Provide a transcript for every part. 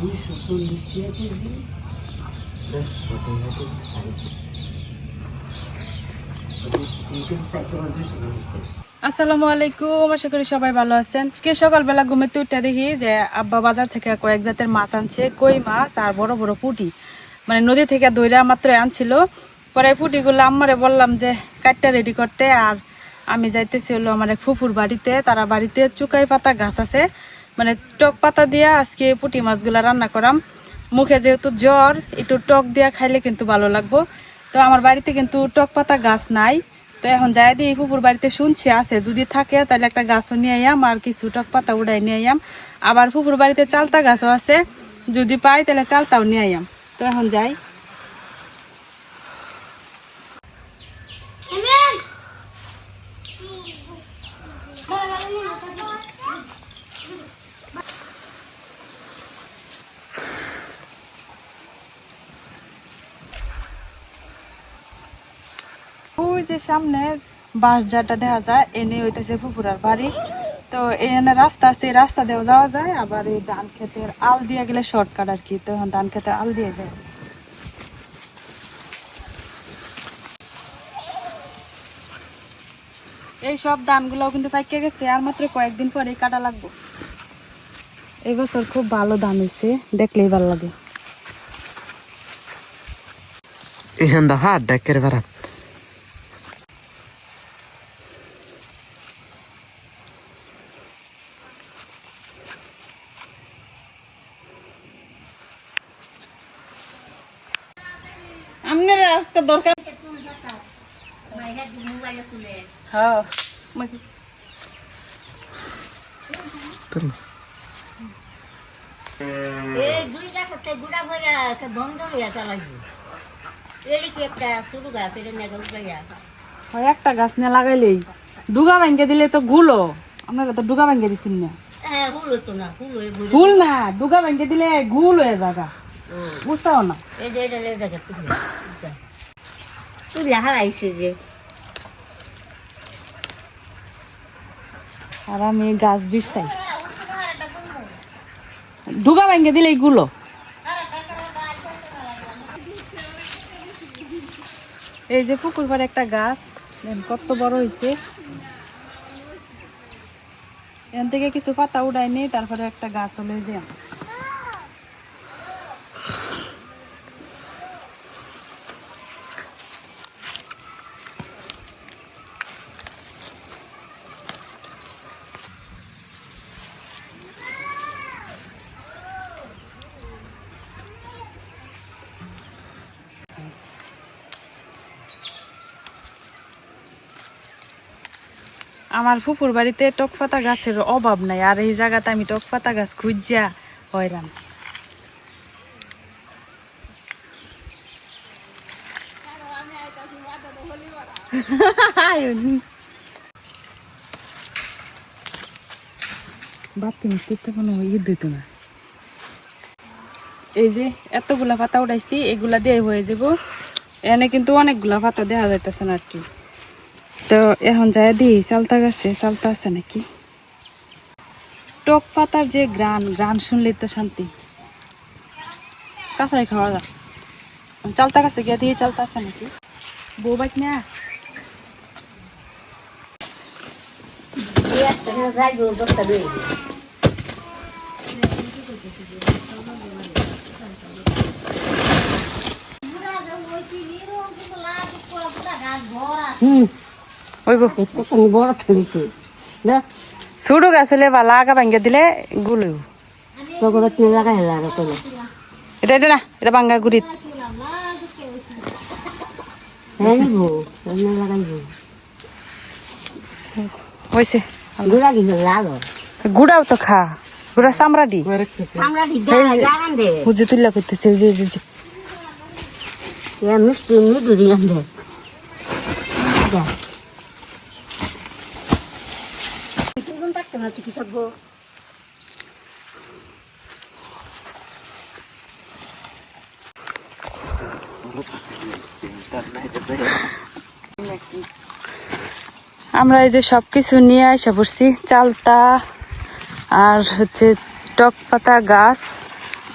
আমার আসসালামু আলাইকুম, আশা করি সবাই ভালো আছেন। আজকে সকালবেলা ঘুমেতে উঠে দেখি যে আব্বা বাজার থেকে কয়েক জাতের মাছ আনছে, কই মাছ আর বড় বড় পুঁটি। মানে নদী থেকে দইরা মাত্র আনছিল। পরে পুঁটিগুলো আম্মারে বললাম যে, কাটটা রেডি করতে। আর আমি যাইতেছি হলো আমার এক ফুফুর বাড়িতে। তারা বাড়িতে চুকাই পাতা গাছ আছে। মানে টক পাতা দিয়া আজকে পুঁটি মাছগুলা রান্না করাম। মুখে যেহেতু জ্বর, একটু টক দিয়া খাইলে কিন্তু ভালো লাগবো। তো আমার বাড়িতে কিন্তু টক পাতা গাছ নাই। তো এখন যাই দিই পুকুর বাড়িতে শুনছি আছে। যদি থাকে তাহলে একটা গাছও নিয়ে আইয়াম আর কিছু টক পাতা উড়াই নিয়ে আইয়াম। আবার পুকুর বাড়িতে চালতা গাছও আছে। যদি পাই তাহলে চালতাও নিয়ে আইয়াম। তো এখন যাই। সামনের বাস যাটা দেখা যায়, এনে হইতেছে পুকুরার বাড়ি। তো এখানে রাস্তা আছে রাস্তা দিয়েও যাওয়া যায়, আবার এই ধান ক্ষেতের আল দিয়ে গেলে শর্টকাট আর কি, তো ধান ক্ষেতের আল দিয়ে যায়। এই সব ধানগুলো কিন্তু পাইকে গেছে, আর মাত্র কয়েকদিন পরে কাটা লাগবো। এই বছর খুব ভালো ধান হয়েছে দেখলেই ভালো লাগে। এখান দা হাট ডাকের বেড়াত আপনার একটা দরকার একটা গুড়া বইয়া একটা বন্ধ হইয়া চালাইছে। এর কি একটা ছোট গাছ এটা মেঘা উঠাইয়া হয় একটা গাছ নিয়ে লাগাইলেই। ডুগা ভাঙ্গে দিলে তো গুলো। আপনারা তো ডুগা ভাঙ্গে দিচ্ছেন না। হ্যাঁ হুল হতো না হুল হয়ে না ডুগা ভাঙ্গে দিলে গুল হয়ে জায়গা বুঝতেও না। এই যে এটা লেগে গেছে তুলি তুলি যে। আর আমি গাছ বিষ চাই ডুগা ভাঙ্গে দিলে গুলো এই যে পুকুর পাড়ে একটা গাছ কত বড় হয়েছে এখান থেকে কিছু পাতা উড়াই নেই তারপরে একটা গাছ হলে দিয়ে আমার ফুপুর বাড়িতে টক পাতা গাছের অভাব নাই, আর এই জায়গাতে আমি টক পাতা গাছ খুঁজা হয়রান বাতি মিষ্টিতে কোনো এই যে এতগুলা পাতা উঠাইছি, এগুলা দিয়ে হয়ে যাব। এনে কিন্তু অনেকগুলা পাতা দেখা যাইতেছে না আর কি। তো এখন যাই দিই চালতা গাছে, চালতা আছে নাকি? টক পাতার যে গ্রান গ্রান শুনলেই তো শান্তি। কাঁচাই খাওয়া যাক চালতা গাছে গিয়ে দিয়ে চালতা আছে নাকি? বউ বাইক না হুম। ওইব। বড় থাকছে না ছোট গাছ হলে ভালো আগা ভাঙ্গে দিলে গুলো তুমি লাগাই লাগা তো এটা এটা না এটা ভাঙ্গা গুড়িত হয়েছে লাগো গুড়াও তো খা গুড়া দে। বুঝে তুল্লা করতেছে যে, এই যে, kena kita go. আমরা এই যে সব কিছু নিয়ে আসা পড়ছি, চালতা আর হচ্ছে টক পাতা গাছ,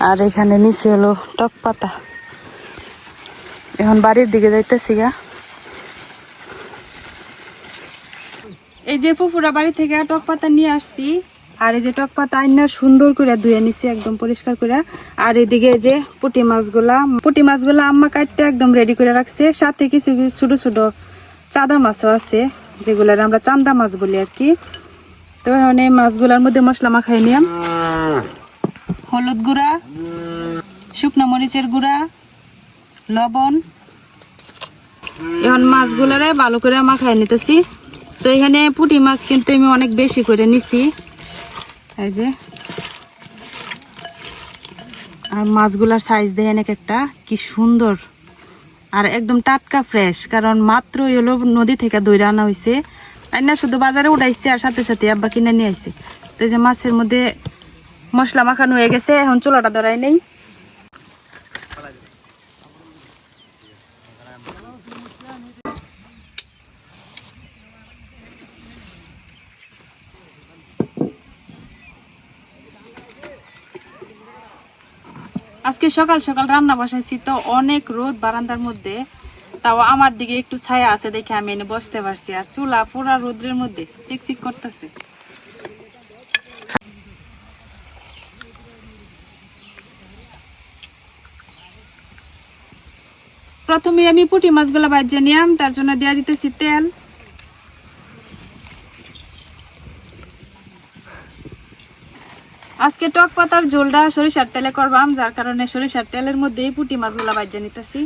আর এখানে নিচে হলো টক পাতা এখন বাড়ির দিকে যাইতেছি গা এই যে পুকুরা বাড়ি থেকে টক পাতা নিয়ে আসছি, আর এই যে টক পাতা আইনা সুন্দর করে ধুয়ে নিছি, একদম পরিষ্কার করে। আর এদিকে যে পুঁটি মাছগুলা পুঁটি মাছগুলা আম্মা কাটতে একদম রেডি করে রাখছে। সাথে কিছু কিছু ছোট ছোট চাঁদা মাছও আছে, যেগুলার আমরা চান্দা মাছ বলি আর কি। তো এখন এই মাছগুলার মধ্যে মশলা মাখাই নিলাম। হলুদ গুঁড়া, শুকনো মরিচের গুঁড়া, লবণ। এখন মাছগুলারে ভালো করে মাখাই নিতেছি। তো এখানে পুঁটি মাছ কিন্তু আমি অনেক বেশি করে নিছি। এই যে। আর মাছগুলার সাইজ দেখেন এক একটা কি সুন্দর। আর একদম টাটকা ফ্রেশ কারণ মাত্রই হলো নদী থেকে দইরা আনা হয়েছে না, শুধু বাজারে উঠাইছে আর সাথে সাথে আব্বা কিনে নিয়ে আসছে তো এই যে মাছের মধ্যে মশলা মাখানো হয়ে গেছে, এখন চুলাটা ধরাই নেই। আজকে সকাল সকাল রান্না বসাইছি, তো অনেক রোদ বারান্দার মধ্যে। তাও আমার দিকে একটু ছায়া আছে দেখে আমি এনে বসতে পারছি। আর চুলা পুরা রোদ্রের মধ্যে চিকচিক করতেছে। প্রথমে আমি পুঁটি মাছগুলো বাজিয়ে নিলাম, তার জন্য দেওয়া দিতেছি তেল। আজকে টক পাতার ঝোলটা সরিষার তেলে করবাম, যার কারণে সরিষার তেলের মধ্যেই পুটি মাছগুলা বাজিয়ে নিতেছি।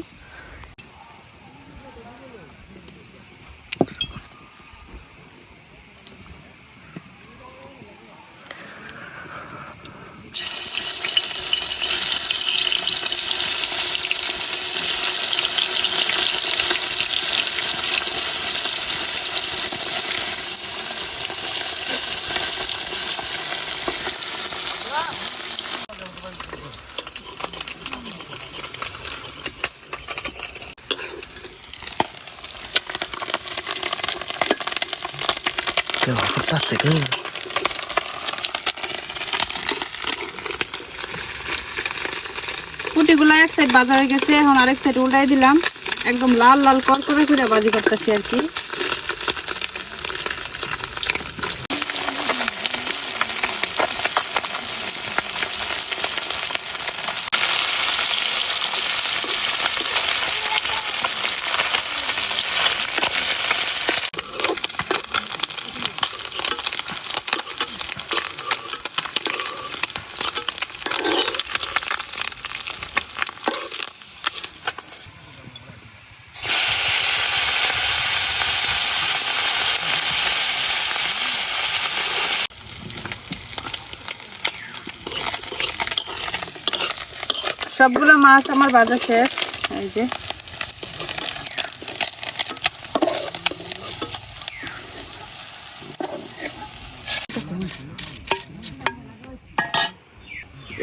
পুঁটিগুলো এক সাইড বাজারে হয়ে গেছে, এখন আরেক সাইড উল্টাই দিলাম। একদম লাল লাল কর করে বাজি করতেছি আর কি। সবগুলো মাছ আমার ভাজা শেষ। এই যে।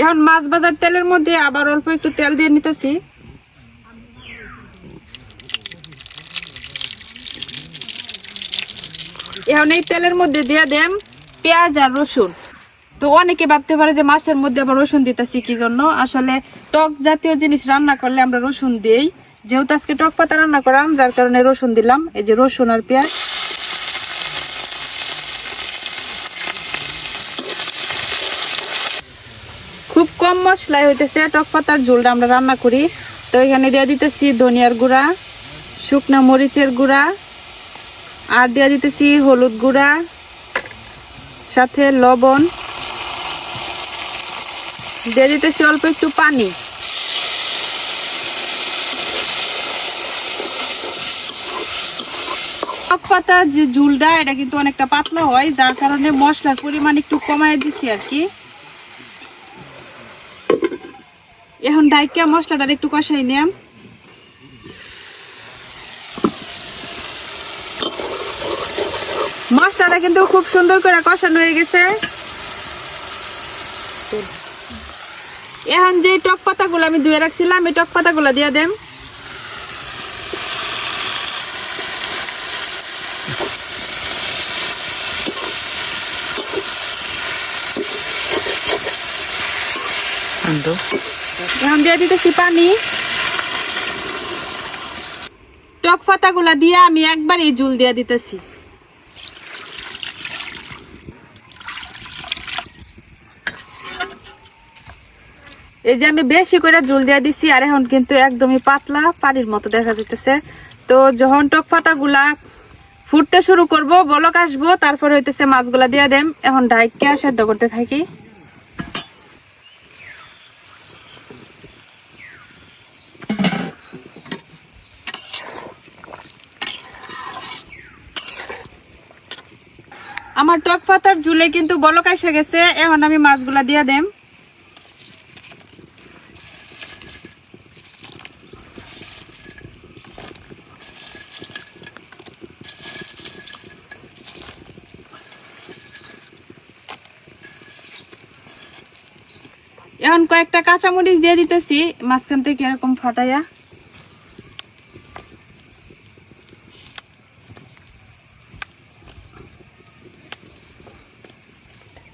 এখন মাছ বাজার তেলের মধ্যে আবার অল্প একটু তেল দিয়ে নিতেছি। এখন এই তেলের মধ্যে দিয়ে দেন পেঁয়াজ আর রসুন। তো অনেকে ভাবতে পারে যে মাছের মধ্যে আবার রসুন দিতেছি কি জন্য? আসলে টক জাতীয় জিনিস রান্না করলে আমরা রসুন দিই। যেহেতু আজকে টক পাতা রান্না করাম, যার কারণে রসুন দিলাম। এই যে রসুন আর পেঁয়াজ। খুব কম মশলায় হইতেছে, টক পাতার ঝোলটা আমরা রান্না করি। তো এখানে দিয়ে দিতেছি ধনিয়ার গুঁড়া, শুকনো মরিচের গুঁড়া, আর দিয়ে দিতেছি হলুদ গুঁড়া, সাথে লবণ। দিয়ে দিতেছি অল্প একটু পানি। পাতা যে ঝুলটা এটা কিন্তু অনেকটা পাতলা হয়, যার কারণে মশলার পরিমাণ একটু কমায় দিচ্ছি আর কি। এখন ডাইকা মশলাটা একটু কষাই নিলাম মশলাটা কিন্তু খুব সুন্দর করে কষানো হয়ে গেছে। এখন যে টক পাতাগুলো আমি ধুয়ে রাখছিলাম, এই টক পাতাগুলো দিয়ে দেন এখন দিয়ে দিতেছি পানি। টক পাতাগুলা দিয়ে আমি একবারই জুল দিয়ে দিতেছি। এই যে আমি বেশি করে জুল দিয়ে দিছি, আর এখন কিন্তু একদমই পাতলা পানির মতো দেখা যাইতেছে। তো যখন টক পাতাগুলা ফুটতে শুরু করব, বলক আসব, তারপর হইতেছে মাছগুলা দিয়ে দেম। এখন ডাইকে সেদ্ধ করতে থাকি। আমার টক পাতার ঝুলে কিন্তু বলক এসে গেছে, এখন আমি মাছগুলা দিয়ে দেম এখন কয়েকটা কাঁচামরিচ দিয়ে দিতেছি, মাঝখান থেকে এরকম ফাটাইয়া।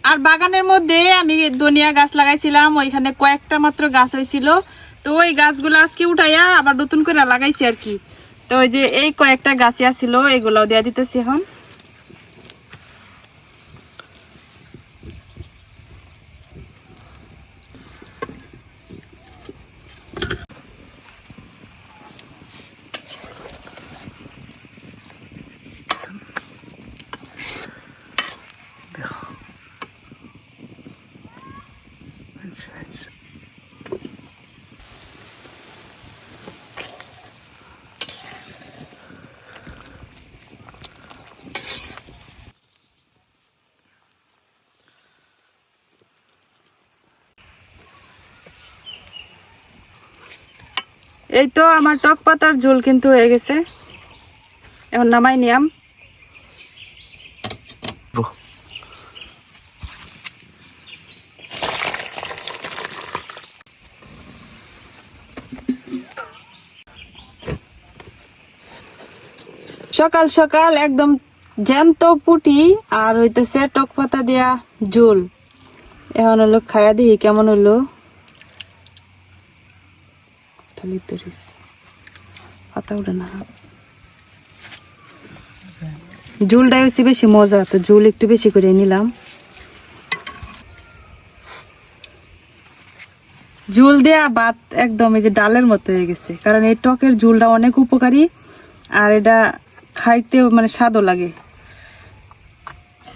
আর বাগানের মধ্যে আমি ধনিয়া গাছ লাগাইছিলাম, ওইখানে কয়েকটা মাত্র গাছ হয়েছিল তো ওই গাছগুলো আজকে উঠাইয়া আবার নতুন করে লাগাইছি আর কি। তো ওই যে এই কয়েকটা গাছিয়া ছিল এগুলাও দেওয়া দিতেছি এখন। এই তো আমার টক পাতার ঝোল কিন্তু হয়ে গেছে। এখন নামাই নিয়াম। সকাল সকাল একদম জ্যান্ত পুটি আর হইতেছে টক পাতা দিয়া ঝোল। এখন হলো খায়া দিই কেমন হলো তাহলে তরিস পাতা উঠে না। ঝোলটা হচ্ছে বেশি মজা, তো ঝোল একটু বেশি করে নিলাম। ঝোল দেয়া ভাত একদম এই যে ডালের মতো হয়ে গেছে, কারণ এই টকের ঝোলটা অনেক উপকারী, আর এটা খাইতেও মানে স্বাদও লাগে।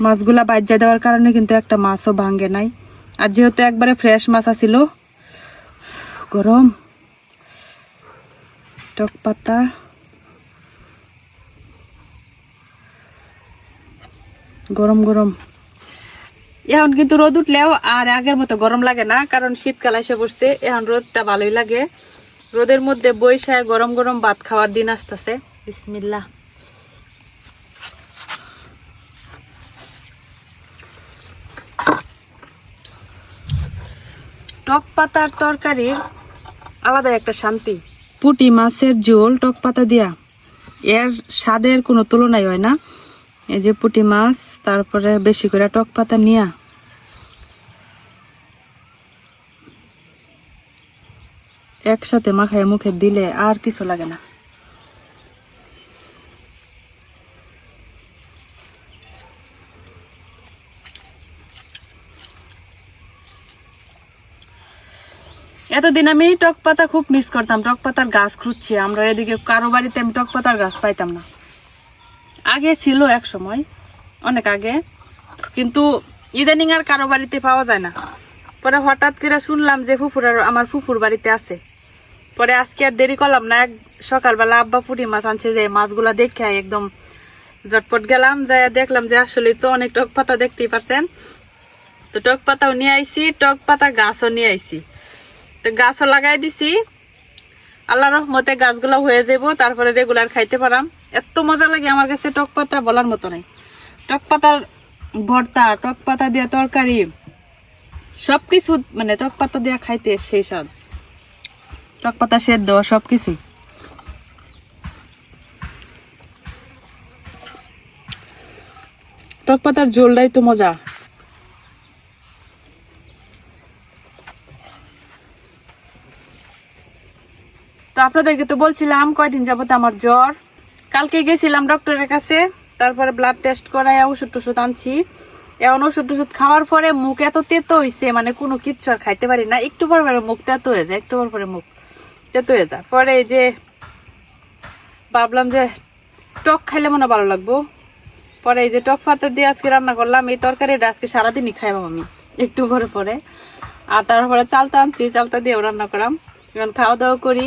মাছগুলা বাজ্যা দেওয়ার কারণে কিন্তু একটা মাছও ভাঙ্গে নাই। আর যেহেতু একবারে ফ্রেশ মাছ আছিল, গরম। টক পাতা গরম গরম। এখন কিন্তু রোদ উঠলেও আর আগের মতো গরম লাগে না, কারণ শীতকাল এসে পড়ছে। এখন রোদটা ভালোই লাগে। রোদের মধ্যে বৈশাখ গরম গরম ভাত খাওয়ার দিন আসতেছে। বিসমিল্লাহ। টক পাতার তরকারির আলাদা একটা শান্তি। পুটি, মাছের ঝোল, টক পাতা দিয়া। এর স্বাদের কোনো তুলনাই হয় না। এই যে পুটি মাছ, তারপরে বেশি করে টক পাতা নিয়া। একসাথে মাখায় মুখে দিলে আর কিছু লাগে না। এতদিন আমি টক পাতা খুব মিস করতাম, টক পাতার গাছ খুঁজছি। আমরা এদিকে কারও বাড়িতে আমি টক পাতার গাছ পাইতাম না। আগে ছিল এক সময়, অনেক আগে, কিন্তু ইদানিং আর কারও বাড়িতে পাওয়া যায় না। পরে হঠাৎ করে শুনলাম যে ফুফুর আমার ফুফুর বাড়িতে আছে। পরে আজকে আর দেরি করলাম না, এক সকালবেলা আব্বা পুরি মাছ আনছে যে মাছগুলা দেখে একদম জটপট গেলাম যাই দেখলাম যে আসলে তো অনেক টক পাতা দেখতেই পারছেন। তো টক পাতাও নিয়ে আইছি, টক পাতা গাছও নিয়ে আইছি। তো গাছও লাগাই দিছি। আল্লাহ রহমতে গাছগুলো হয়ে যাব, তারপরে রেগুলার খাইতে পারাম। এত মজা লাগে আমার কাছে টক পাতা বলার মতো নাই। টক পাতার ভর্তা, টক পাতা দিয়ে তরকারি, সবকিছু মানে টক পাতা দিয়ে খাইতে সেই স্বাদ। টক পাতা সেদ্ধ সবকিছুই টক পাতার ঝোলটাই তো মজা। তো আপনাদেরকে তো বলছিলাম, কয়দিন যাবত আমার জ্বর। কালকে গেছিলাম ডক্টরের কাছে, তারপরে ব্লাড টেস্ট করাই ওষুধ টষুধ আনছি। এখন ওষুধ টষুধ খাওয়ার পরে মুখ এত তেতো হয়েছে মানে কোনো কিচ্ছু আর খাইতে পারি না। একটু পর পরে মুখ তেতো হয়ে যায়, একটু পর পরে মুখ তেতো হয়ে যায়। পরে যে ভাবলাম যে টক খাইলে মনে ভালো লাগবো। পরে এই যে টক পাতা দিয়ে আজকে রান্না করলাম, এই তরকারিটা আজকে সারাদিনই খাইবাম আমি, একটু পরে পরে। আর তারপরে চালতা আনছি চালতা দিয়েও রান্না করাম। এখন খাওয়া দাওয়া করি।